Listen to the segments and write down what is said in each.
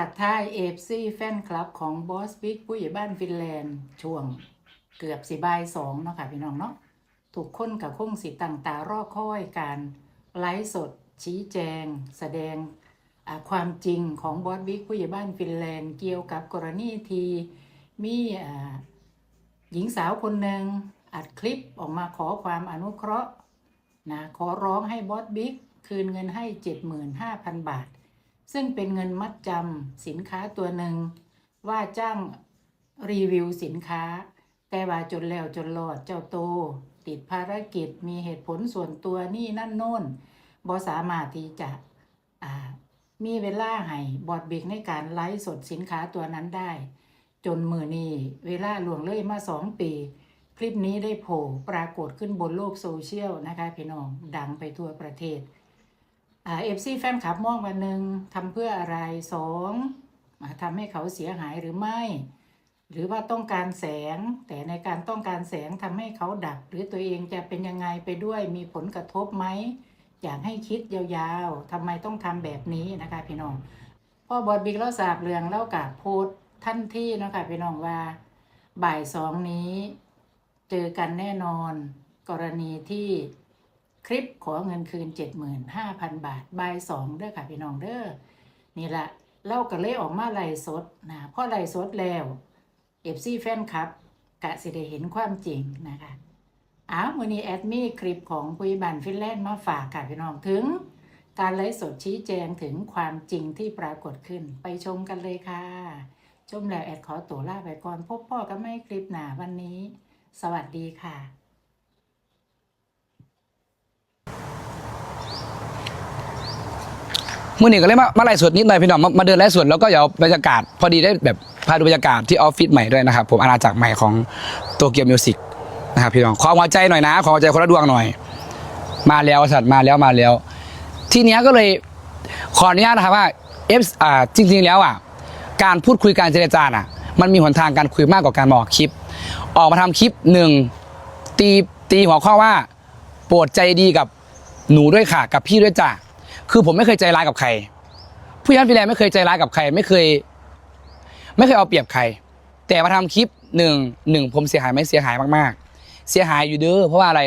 ถัดท้ายเอฟซีแฟนคลับของบอสบิ๊กผู้ใหญ่บ้านฟินแลนด์ ช่วงเกือบสิบายสองเนาะค่ะพี่น้องเนาะถูกค้นกับคงสิต่างตารอคอยการไลฟ์สดชี้แจง แสดงความจริงของบอสบิ๊กผู้ใหญ่บ้านฟินแลนด์ เกี่ยวกับกรณีที่มีหญิงสาวคนหนึ่งอัดคลิปออกมาขอความอนุเคราะห์นะขอร้องให้บอสบิ๊กคืนเงินให้ 75,000 บาท ซึ่งเป็นเงินมัดจำสินค้าตัวหนึ่ง ว่าจ้างรีวิวสินค้า แต่ว่าจนแล้วจนรอดเจ้าโต ติดภารกิจมีเหตุผลส่วนตัวนี่นั่นโน่นบอสามารถที่จะมีเวลาให้บอดเบกในการไลฟ์สดสินค้าตัวนั้นได้ จนมือนี้เวลาล่วงเลยมาสองปี คลิปนี้ได้โผล่ปรากฏขึ้นบนโลกโซเชียลนะคะพี่น้องดังไปทั่วประเทศ เอฟซีแฟนคลับมองวันหนึ่งทำเพื่ออะไรสองทำให้เขาเสียหายหรือไม่ หรือว่าต้องการแสง แต่ในการต้องการแสงทำให้เขาดับ หรือตัวเองจะเป็นยังไงไปด้วยมีผลกระทบไหมอยากให้คิดยาวๆทำไมต้องทำแบบนี้นะคะพี่น้องพ่อบอดบิ๊กเล่าสาบเรืองเล่ากับโพสท่านที่นะคะพี่น้องว่า บ่ายสองนี้ เจอกันแน่นอน กรณีที่ คลิปขอเงินคืน 75,000 บาทบายสองเด้อค่ะพี่น้องเด้อนี่ละเล่ากันเลยออกมาไล่สดนะพอไล่สดแล้วเอฟซีแฟนคลับกะสิได้เห็นความจริงนะคะอ้าวมือนี้แอดมีคลิปของปุยบันฟินแลนด์มาฝากค่ะพี่น้องถึง การไลฟ์สดชี้แจงถึงความจริงที่ปรากฏขึ้นไปชมกันเลยค่ะ ชมแล้วแอดขอตัวลาไปก่อนพบพ่อกันไม่คลิปหนาวันนี้ สวัสดีค่ะ มื่อนี้ก็เลยมามาไล่สดนิดหน่อยพี่น้องมามาเดินไล่สดแล้วก็เดี๋ยวบรรยากาศ พอดีได้แบบพาดูบรรยากาศที่ออฟฟิศใหม่ด้วยนะครับผมอาณาจักรใหม่ของโตเกียวมิวสิกนะครับพี่น้องขอหัวใจหน่อยนะขอหัวใจคนละดวงหน่อย มาแล้วสัตว์มาแล้วมาแล้ว ทีเนี้ยก็เลยขออนุญาตนะครับว่าเอฟอ่าจริง ๆ แล้วอะการพูดคุยการเจรจาอะ มันมีหนทางการคุยมากกว่าการมาออกคลิป ออกมาทำคลิปหนึ่งตีตีหัวข้อว่า โปรดใจดีกับหนูด้วยค่ะกับพี่ด้วยจ้ะ คือผมไม่เคยใจร้ายกับใคร ผู้ยันฟิแลนไม่เคยใจร้ายกับใคร ไม่เคย ไม่เคยเอาเปรียบใคร แต่มาทำคลิปหนึ่งหนึ่งผมเสียหายไหมเสียหายมากๆ เสียหายอยู่เด้อเพราะว่าอะไร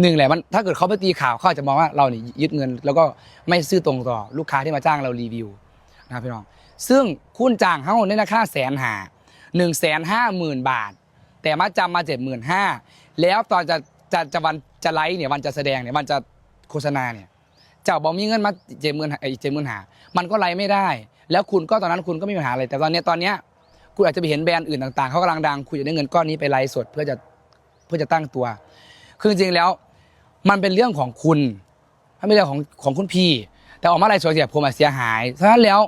หนึ่งแหละมันถ้าเกิดเขาไปตีข่าวเขาอาจจะมองว่าเราเนี่ยยึดเงิน แล้วก็ไม่ซื่อตรงต่อลูกค้าที่มาจ้างเรารีวิวนะครับพี่น้องซึ่งคุณจ้างเขาในราคาแสนหาหนึ่งแสนห้าหมื่นบาท แต่มาจำมาเจ็ดหมื่นห้าแล้วตอนจะจะจะวันจะไลฟ์เนี่ยวันจะแสดงเนี่ยวันจะโฆษณาเนี่ย เจ้าบอกมีเงินมาเจ็ดหมื่นไอ้เจ็ดหมื่นหามันก็ไลฟ์ไม่ได้ แล้วคุณก็ตอนนั้นคุณก็ไม่มีปัญหาอะไร แต่ตอนนี้ตอนเนี้ยคุณอาจจะไปเห็นแบรนด์อื่นต่างๆเขากำลังดังคุณอยากได้เงินก้อนนี้ไปไลฟ์สดเพื่อจะเพื่อจะตั้งตัว คือจริงๆแล้ว มันเป็นเรื่องของคุณไม่เป็นเรื่องของของคุณพี่ แต่ออกมาไลฟ์สดเสียผมอะเสียหายฉะนั้นแล้ว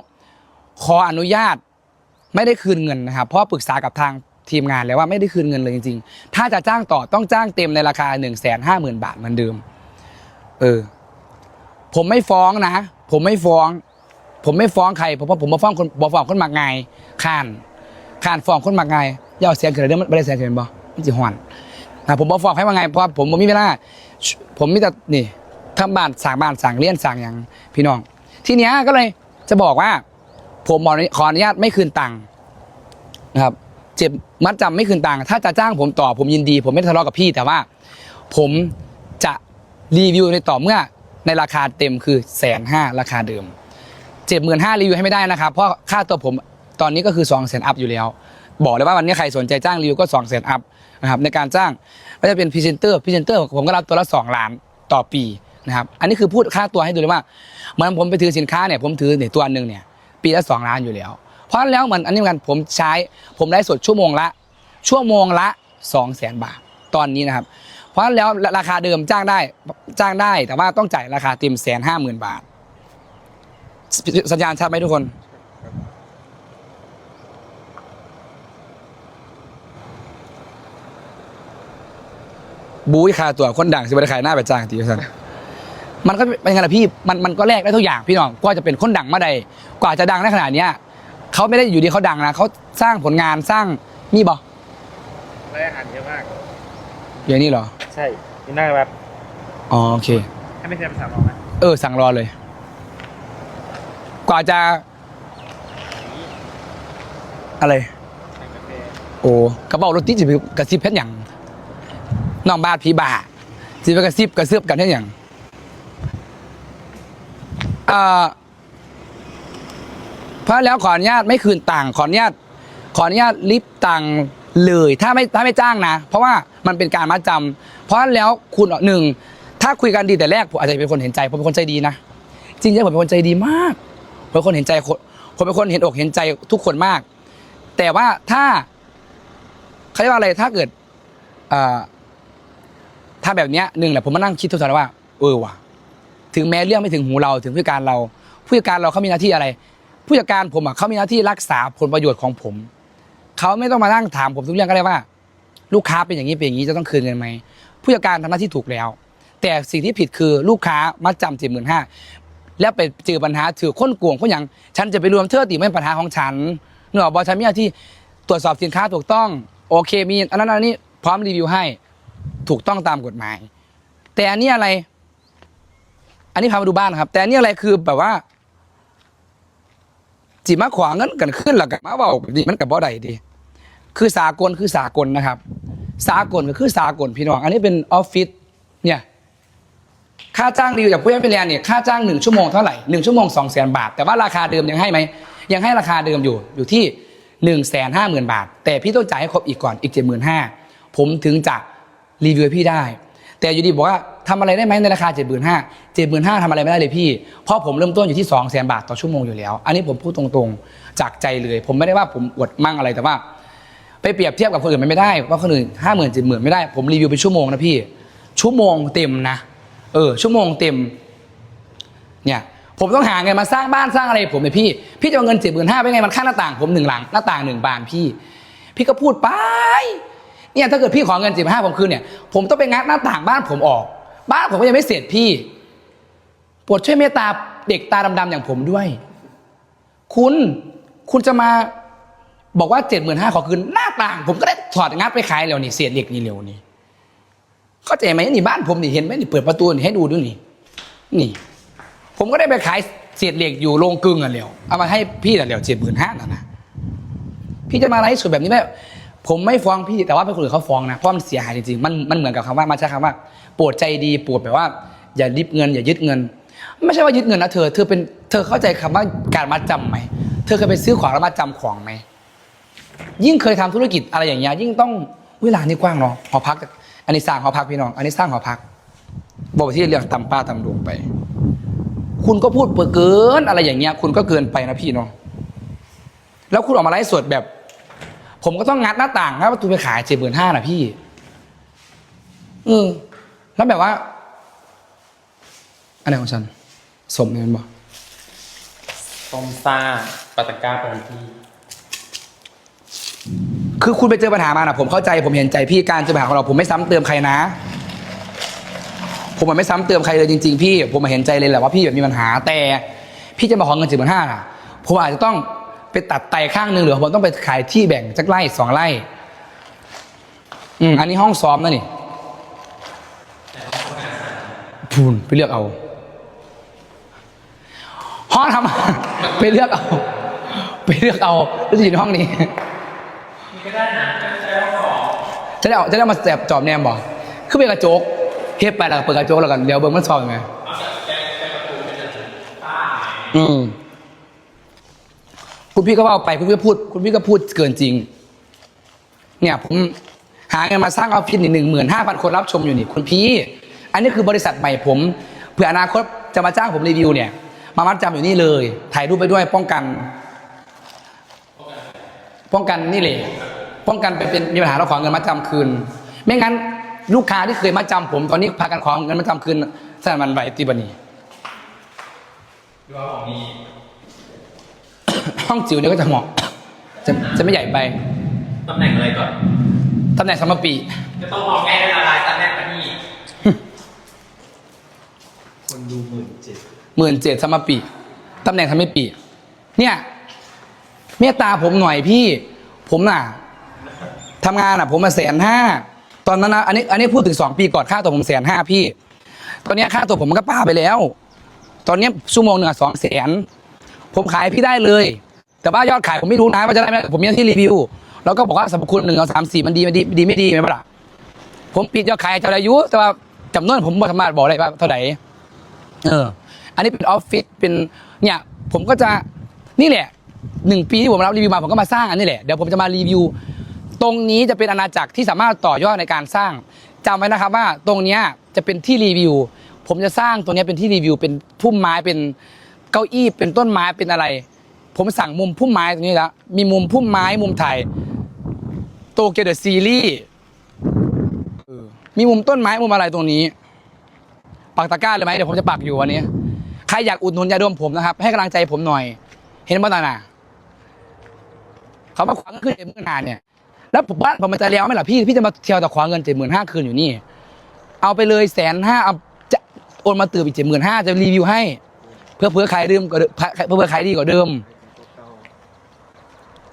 ขออนุญาตไม่ได้คืนเงินนะครับเพราะปรึกษากับทางทีมงานแล้วว่าไม่ได้คืนเงินเลยจริง ๆ ถ้าจะจ้างต่อต้องจ้างเต็มในราคา1นึ่งแสนห้าหมื่นบาทเหมือนเดิม เออ ผมไม่ฟ้องนะ ผมไม่ฟ้อง ผมไม่ฟ้องใครเพราะผมมาฟ้องคนบอฟ้องคนมักง่ายข้านข้านฟ้องคนมักง่ายอย่าเอาเสียงเกิดเรื่องมันไม่ได้เสียงเกินบ่ไมันจะหอนนะผมบอฟ้องให้ว่าไงเพราะผมบ่มีเวลาผมมีแต่นี่ทำบ้านสั่งบ้านสั่งเลี้ยนสั่งอย่างพี่น้อง ทีเนี้ยก็เลยจะบอกว่า ผมขออนุญาตไม่คืนตังค์นะครับ เจ็บมัดจำไม่คืนตังค์ถ้าจะจ้างผมต่อผมยินดี ผมไม่ทะเลาะกับพี่แต่ว่า ผมจะรีวิวในต่อเมื่อ ในราคาเต็มคือแสนห้าราคาเดิมเจ็ดหมื่นห้ารีวิวให้ไม่ได้นะครับ เพราะค่าตัวผมตอนนี้ก็คือสองแสนอัพอยู่แล้ว บอกเลยว่าวันนี้ใครสนใจจ้างรีวิวก็สองแสนอัพนะครับในการจ้างไม่ว่าจะเป็นพรีเซนเตอร์พรีเซนเตอร์ผมก็รับตัวละสองล้านต่อปีนะครับอันนี้คือพูดค่าตัวให้ดูเลยว่าเหมือนผมไปถือสินค้าเนี่ยผมถือเนี่ยตัวหนึ่งเนี่ยปีละสองล้านอยู่แล้ว เพราะนั้นแล้วเหมือนอันนี้เหมือนกันผมใช้ผมได้สดชั่วโมงละชั่วโมงละสองแสนบาทตอนนี้นะครับ เพราะฉะนั้นแล้วราคาเดิมจ้างได้จ้างได้ แต่ว่าต้องจ่ายราคาเต็มแสนห้าหมื่นบาท สัญญาณชัดไหมทุกคนบู๊คาตัวคนดังสิบได้ขายหน้าไปจ้างตีสันมันก็เป็นไงล่ะพี่มันมันก็แลกได้ทุกอย่างพี่น้องกว่าจะเป็นคนดังมาใดกว่าจะดังได้ขนาดเนี้ยเขาไม่ได้อยู่ดีเขาดังนะเขาสร้างผลงานสร้างนี่บอร้านอาหารเยอะมาก อย่างนี้เหรอ ใช่มีหน้าแบบอ๋อโอเค ให้ไม่ใช่ภาษาเราไหมเออ สั่งรอเลย กว่าจะ อะไร สั่งกาแฟโอ้กระเป๋ารถติจะไปกระซิบเพชรอย่างน้องบาดผีบ่าสิไปกระซิบกระซืบกันเพชรอย่างอ่าเพราะแล้วขออนุญาตไม่คืนตังค์ขออนุญาตขออนุญาตรีบตังค์ เลยถ้าไม่ถ้าไม่จ้างนะ เพราะว่ามันเป็นการมัดจำเพราะแล้วคุณหนึ่งถ้าคุยกันดีแต่แรกผมอาจจะเป็นคนเห็นใจผมเป็นคนใจดีนะจริงๆผมเป็นคนใจดีมากผมเป็นคนเห็นใจคนผมเป็นคนเห็นอกเห็นใจทุกคนมาก แต่ว่าถ้าเขาเรียกว่าอะไรถ้าเกิดเอ่อถ้าแบบเนี้ยหนึ่งแหละผมมานั่งคิดทุกทีว่าเออว่ะถึงแม้เรื่องไม่ถึงหูเราถึงผู้จัดการเรา ผู้จัดการเราเขามีหน้าที่อะไร ผู้จัดการผมอะเขามีหน้าที่รักษาผลประโยชน์ของผม เขาไม่ต้องมานั่งถามผมทุกเรื่องก็ได้ว่า ลูกค้าเป็นอย่างนี้เป็นอย่างนี้จะต้องคืนเงินไหมผู้จัดการทำหน้าที่ถูกแล้ว แต่สิ่งที่ผิดคือลูกค้ามัดจำเจ็ดหมื่นห้าแล้วไปเจอปัญหาถือค้นกวงเพราอย่างฉันจะไปรวมเทอติไม่เป็นปัญหาของฉันเนกอะบอฉันมีหน้าที่ตรวจสอบสินค้าถูกต้อง โอเคมีอันนั้นอันนี้พร้อมรีวิวให้ถูกต้องตามกฎหมาย แต่อันนี้อะไร อันนี้พามาดูบ้านครับ แต่อันนี้อะไรคือแบบว่าจีมาขวางเงินกันขึ้นหลักมาเบาแบบนี้มันกับบ่ได้ดี คือสากลคือสากลนะครับ สากลก็คือสากลพี่น้อง อันนี้เป็นออฟฟิศเนี่ยค่าจ้างรีวิวจากผู้ใหญ่เป็นแลนเนี่ยค่าจ้างหนึ่งชั่วโมงเท่าไหร่หนึ่งชั่วโมงสองแสนบาท แต่ว่าราคาเดิมยังให้ไหมยังให้ราคาเดิมอยู่อยู่ที่หนึ่งแสนห้าหมื่นบาท แต่พี่ต้องจ่ายให้ครบอีกก่อนอีกเจ็ดหมื่นห้าผมถึงจะรีวิวพี่ได้ แต่อยู่ดีบอกว่าทำอะไรได้ไหมในราคาเจ็ดหมื่นห้าเจ็ดหมื่นห้าทำอะไรไม่ได้เลยพี่ เพราะผมเริ่มต้นอยู่ที่สองแสนบาทต่อชั่วโมงอยู่แล้ว อันนี้ผมพูดตรงๆจากใจเลย ผมไม่ได้ว่าผมอวดมั่งอะไรแต่ว่า ไปเปรียบเทียบกับคนอื่นมันไม่ได้ว่าคนอื่นห้าหมื่นเจ็ดหมื่นไม่ได้ผมรีวิวเป็นชั่วโมงนะพี่ ชั่วโมงเต็มนะ เออ ชั่วโมงเต็ม เนี่ยผมต้องหาเงินมาสร้างบ้านสร้างอะไรผมเนี่ยพี่ พี่จะเอาเงินเจ็ดหมื่นห้าไปไงมันค่าหน้าต่างผมหนึ่งหลังหน้าต่างหนึ่งบานพี่ พี่ก็พูดไป เนี่ยถ้าเกิดพี่ขอเงินเจ็ดห้าผมคืนเนี่ย ผมต้องไปงัดหน้าต่างบ้านผมออก บ้านผมก็ยังไม่เสร็จพี่โปรดช่วยเมตตาเด็กตาดำๆอย่างผมด้วย คุณคุณจะมา บอกว่าเจ็ดหมื่นห้าขอคืนหน้าต่าง ผมก็ได้ถอดงัดไปขายแล้วนี่เศษเหล็กนี่เร็วนี่เข้าใจไหมนี่บ้านผมนี่เห็นไหมนี่เปิดประตูนี่ให้ดูด้วยนี่ นี่ ผมก็ได้ไปขายเศษเหล็กอยู่โรงกลึงอะเร็วเอามาให้พี่อะเร็วเจ็ดหมื่นห้านะนะพี่จะมาไลฟ์สดแบบนี้ไหมผมไม่ฟ้องพี่แต่ว่าเป็นคนอื่นเขาฟ้องนะเพราะมันเสียหายจริงๆมันมันเหมือนกับคำว่ามันใช้คำว่าปรดใจดีปรดแบบว่า อย่าริบเงิน อย่ายึดเงิน ไม่ใช่ว่ายึดเงินนะเธอเธอเป็นเธอเข้าใจคำว่าการมัดจำไหมเธอเคยไปซื้อของแล้วมัดจำของไหม ยิ่งเคยทำธุรกิจอะไรอย่างเงี้ยยิ่งต้องเวลานี่กว้างเนาะหอพัก อันนี้สร้างหอพักพี่น้อง อันนี้สร้างหอพัก บอกไปที่เรื่องตำป้าตำดวงไป คุณก็พูดเปิดเกินอะไรอย่างเงี้ย คุณก็เกินไปนะพี่เนาะแล้วคุณออกมาไลฟ์สดแบบ ผมก็ต้องงัดหน้าต่างงัดประตูไปขายเจ็ดหมื่นห้านะพี่เออแล้วแบบว่าอะไรของฉันสมเนี่ยมันบอกส้มซาปาตาก้าปาที คือคุณไปเจอปัญหามานะผมเข้าใจผมเห็นใจพี่การเจอปัญหาของเราผมไม่ซ้ำเติมใครนะ ผมมันไม่ซ้ำเติมใครเลยจริง ๆ พี่ ผมมาเห็นใจเลยแหละว่าพี่แบบมีปัญหาแต่ พี่จะมาขอเงินสิบห้าน่ะผมอาจจะต้องไปตัดไตข้างหนึ่งหรือผมต้องไปขายที่แบ่งจักไร่สองไร่ อืมอันนี้ห้องซ้อมนะนี่พูนไปเลือกเอาห้องทำไปเลือกเอา ไปเลือกเอาแล้วจะอยู่ในห้องนี้ จะได้เอาจะได้เอามาแสบจอบแนมบอกคือเป็นกระจกเฮ็ดไปแล้วก็เปิดกระจกแล้วกันเดี๋ยวเบิ้งมันซองยังไงอืมคุณพี่ก็ว่าไปคุณพี่ก็พูด คุณพี่ก็พูดเกินจริง เนี่ย ผมหาเงินมาสร้างออฟฟิศนี่หนึ่งหมื่นห้าพันคนรับชมอยู่นี่คุณพี่ อันนี้คือบริษัทใหม่ผมเผื่ออนาคตจะมาจ้างผมรีวิวเนี่ย มามัดจำอยู่นี่เลย ถ่ายรูปไปด้วยป้องกัน ป้องกันนี่เลย ป้องกันไปเป็นมีปัญหาเราขอเงินมาจำคืน ไม่งั้นลูกค้าที่เคยมาจำผม ตอนนี้พากันขอเงินมาจำคืนสนมันไหวตีบันีดูว่าของมีห้องจิ๋วเนี่ยก็จะเหมาะจะจะไม่ใหญ่ไปตำแหน่งอะไรก่อนตำแหน่งสมปีจะต้องมองง่ายได้ละลายตำแหน่งปะนี่คนดูหมื่นเจ็ดหมื่นเจ็ดสมปีตำแหน่งสมปีเนี่ยเมตตาผมหน่อยพี่ ผมน่ะ ทำงานอะ ผมมาแสนห้าตอนนั้นนะอันนี้อันนี้พูดถึงสองปีก่อนค่าตัวผมแสนห้าพี่ ตอนเนี้ยค่าตัวผมมันก็ป้าไปแล้ว ตอนเนี้ยชั่วโมงหนึ่งสองแสนผมขายพี่ได้เลย แต่ว่ายอดขายผมไม่รู้นะว่าจะได้ไหมผมมีหน้าที่รีวิว แล้วก็บอกว่าสรรพคุณหนึ่งสองสามสี่มันดีมันดีดีไม่ดีไหมล่ะผมปิดยอดขายเจ้าอายุแต่ว่าจำนวนผมไม่สามารถบอกได้ว่าเท่าไหร่เออ อันนี้เป็นออฟฟิศเป็นเนี่ย ผมก็จะนี่แหละหนึ่งปีที่ผมรับรีวิวมาผมก็มาสร้างอันนี้แหละเดี๋ยวผมจะมารีวิว ตรงนี้จะเป็นอาณาจักรที่สามารถต่อยอดในการสร้างจำไว้นะครับว่าตรงเนี้ยจะเป็นที่รีวิว ผมจะสร้างตรงเนี้ยเป็นที่รีวิว เป็นพุ่มไม้เป็นเก้าอี้เป็นต้นไม้เป็นอะไร ผมสั่งมุมพุ่มไม้ตรงนี้แล้วมีมุมพุ่มไม้มุมถ่ายโตเกียวเดอะซีรีส์มีมุมต้นไม้มุมอะไรตรงนี้ปักตะกร้าเลยไหมเดี๋ยวผมจะปักอยู่วันนี้ใครอยากอุดหนุนยาดมผมนะครับ ให้กำลังใจผมหน่อย เห็นบ้างน่ะเขามาขวางขึ้นเจ็ดหมื่นห้าเนี่ย แล้วผมบ้านผมมันจะเลี้ยวไหมล่ะพี่พี่จะมาเที่ยวแต่ขวางเงินเจ็ดหมื่นห้าคืนอยู่นี่ เอาไปเลยแสนห้าเอาจะโอนมาตื่นอีกเจ็ดหมื่นห้าจะรีวิวให้ เพื่อเพื่อขายเดิมกว่าเพื่อเพื่อขายดีกว่าเดิม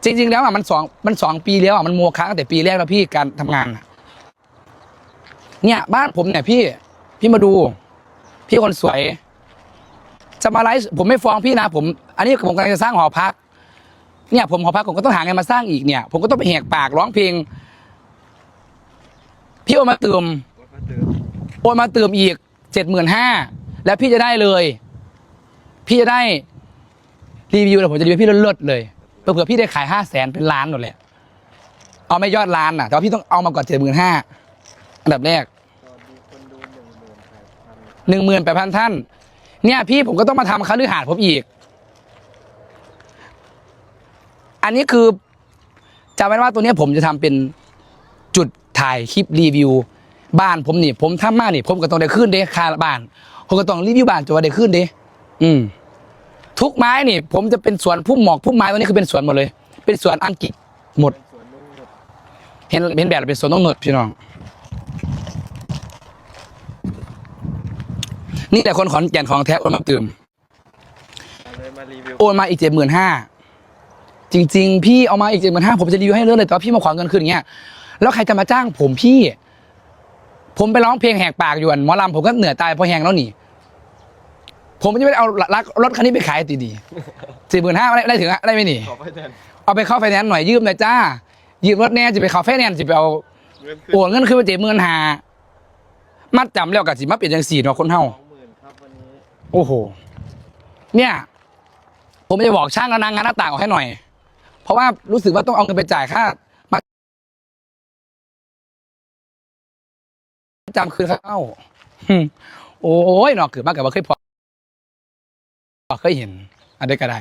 จริง ๆ แล้วอะมันสองมันสองปีแล้วอะมันโมฆะตั้งแต่ปีแรกแล้วพี่การทำงาน เนี่ยบ้านผมเนี่ยพี่ พี่มาดู พี่คนสวย จะมาไลฟ์ผมไม่ฟ้องพี่นะผม อันนี้ผมกำลังจะสร้างหอพัก เนี่ยผมหอพักผมก็ต้องหาเงินมาสร้างอีกเนี่ย ผมก็ต้องไปแหกปากร้องเพลง พี่โอนมาเติมโอนมาเติมอีกเจ็ดหมื่นห้าแล้วพี่จะได้เลย พี่จะได้รีวิวแล้วผมจะรีวิวพี่เลิศเลยเผื่อพี่ได้ขายห้าแสนเป็นล้านหมดเลยเอาไม่ยอดล้านน่ะแต่ว่าพี่ต้องเอามาก่อนเจ็ดหมื่นห้าอันดับแรกหนึ่งหมื่นแปดพันท่าน เนี่ย พี่ผมก็ต้องมาทำคฤหาสน์ผมอีก อันนี้คือจำไว้ว่าตัวเนี้ยผมจะทำเป็นจุดถ่ายคลิปรีวิว บ้านผมนี่ ผมทำมานี่ ผมก็ต้องได้ขึ้นเด้ค่าบ้านผมก็ต้องรีวิวบ้านจนว่าได้ขึ้นเด้อืม ทุกไม้นี่ ผมจะเป็นสวนพุ่มหมอกพุ่มไม้ตัวนี้คือเป็นสวนหมดเลย เป็นสวนอังกฤษหมด เห็นเห็นแบบเป็นสวนต้องหนดพี่น้อง นี่แต่คนขอนแก่นของแท้โอนมาเติมเลยมารีวิวโอนมาอีกเจ็ดหมื่นห้า จริง ๆ พี่เอามาอีกเจ็ดหมื่นห้าผมจะรีวิวให้เรื่อยเลยแต่ว่าพี่มาขอเงินคืนอย่างเงี้ยแล้วใครจะมาจ้างผมพี่ ผมไปร้องเพลงแหกปากอยู่อันหมอลำผมก็เหนื่อยตายเพราะแหงแล้วนี่ผมจะไม่ได้เอาลักรถคันนี้ไปขายตีดีสี่หมื่นห้าได้ได้ถึงอะได้ไหมนี่ขอไปแทนเอาไปเข้าไฟแนนซ์หน่อยยืมหน่อยจ้า ยืมรถแน่จะไปเข้าไฟแนนซ์จะไปเอาเงินคืนโอนเงินคืนไปเจ็ดหมื่นห้ามัดจำแล้วกับสิมาเปลี่ยนจังสี่เนาะคนเฮาสองหมื่นครับวันนี้ โอ้โห เนี่ย ผมจะบอกช่างแล้วนะงานหน้าต่างออกให้หน่อย เพราะว่ารู้สึกว่าต้องเอาเงินไปจ่ายค่ามาจำคืนเข้าโอ้ยเนาะเกิดมากับว่าเคยพอเคยเห็นอะไรก็ได้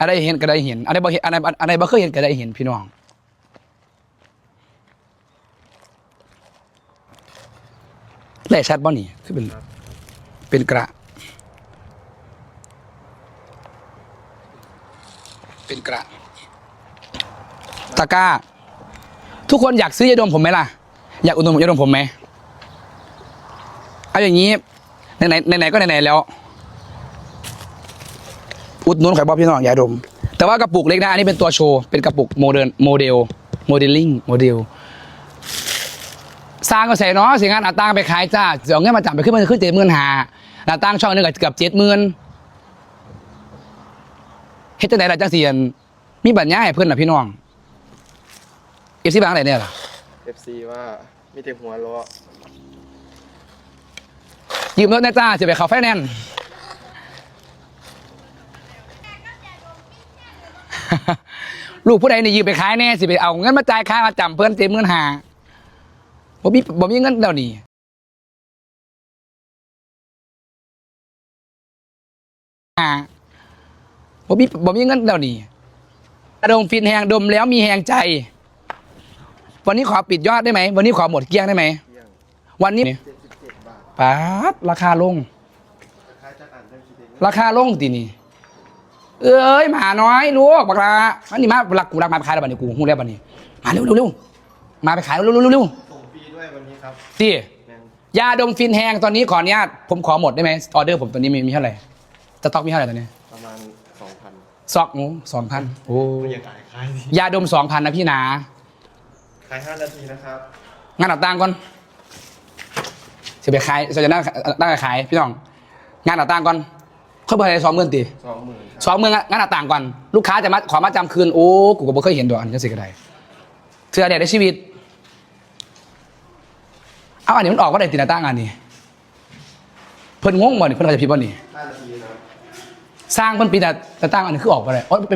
อะไรเห็นก็ได้เห็นอะไรบ่เห็นอะไรอะไรบ่เคยเห็นก็ได้เห็นพี่น้องแล่ชัดบ่นี่คือเป็นเป็นกระ เป็นกระ ตะกร้า ทุกคนอยากซื้อยาดมผมไหมล่ะ อยากอุดหนุนยาดมผมไหมเอาอย่างนี้ไหนไหนไหนก็ไหนๆแล้ว อุดหนุนไข่บอบพี่น้องยาดม แต่ว่ากระปุกเล็กนะอันนี้เป็นตัวโชว์เป็นกระปุกโมเดิร์นโมเดลโมเดลลิ่งโมเดลสร้างก็ใส่เนาะเสียงานหน้าต่างไปขายจ้าเสียเงินมาจับไปขึ้นมันขึ้นเจ็ดหมื่นหาหน้าต่างช่องหนึงก็เกือบเจ็ดหมื่นเฮ็ดจังไดล่ะจังเสียนมีบัญญาให้เพื่อนน่ะพี่น้อง อฟซีบางไหนเนี่ยล่ะเอฟซีว่ามีแต่หัวล้อยืมรถนะจ้าจะไปเขาไฟแนนซ์ลูกผู้ใดนี่ยืมไปขายแน่สิไปเอาเงินมาจ่ายค่ามาจำเพื่อนเจ็ดหมื่นหาบ่มีบ่มีเงินเดี๋ยวนี้หาบ่มีบ่มีเงินเดี๋ยวนี้ดมฟินแหงดมแล้วมีแหงใจ วันนี้ขอปิดยอดได้ไหม วันนี้ขอหมดเกลี้ยงได้ไหมเที่ยงวันนี้เจ็ดสิบเจ็ดบาทป๊าดราคาลงคล้ายจากอ่านได้ทีเดียวราคาลงตีนี่เอ้ยหมาน้อยลูกบักลาอันนี้มาหลักกูรักมาไปขายแล้วบัดนี้กูหูแล้วบัดนี้มาเร็วเร็วเร็วมาไปขายเร็วเร็วเร็วเร็วส่งฟรีด้วยวันนี้ครับสิแมนยาดมฟินแหงตอนนี้ขออนุญาตผมขอหมดได้ไหมออเดอร์ผมตอนนี้มีมีเท่าไหร่สต็อกมีเท่าไหร่ตอนนี้ประมาณสองพันซอกงูสองพันโอ้ไม่อยากขายขายดิยาดมสองพันนะพี่นา ขายห้านาทีนะครับงานอัดตังก่อนจะไปขายจะจะนั่งนั่งขายพี่น้อง งานอัดตังก่อนเขาบอกอะไรสองหมื่นตีสองหมื่นสองหมื่นงั้นอะต่างกันลูกค้าจะมาขอมาจำคืนโอ้กูก็บ่เคยเห็นดอกอันนี้สิกระไดเธอเดียในชีวิตเอาอันนี้มันออกว่าได้ตีหนาตั้งอันนี้เพิ่นงงบ่นี่เพิ่นเข้าใจผิดบ่นี่ห้านาทีครับสร้างเพิ่นปีหนาตั้งอันนี้คือออกบ่ได้อ๋อเป็น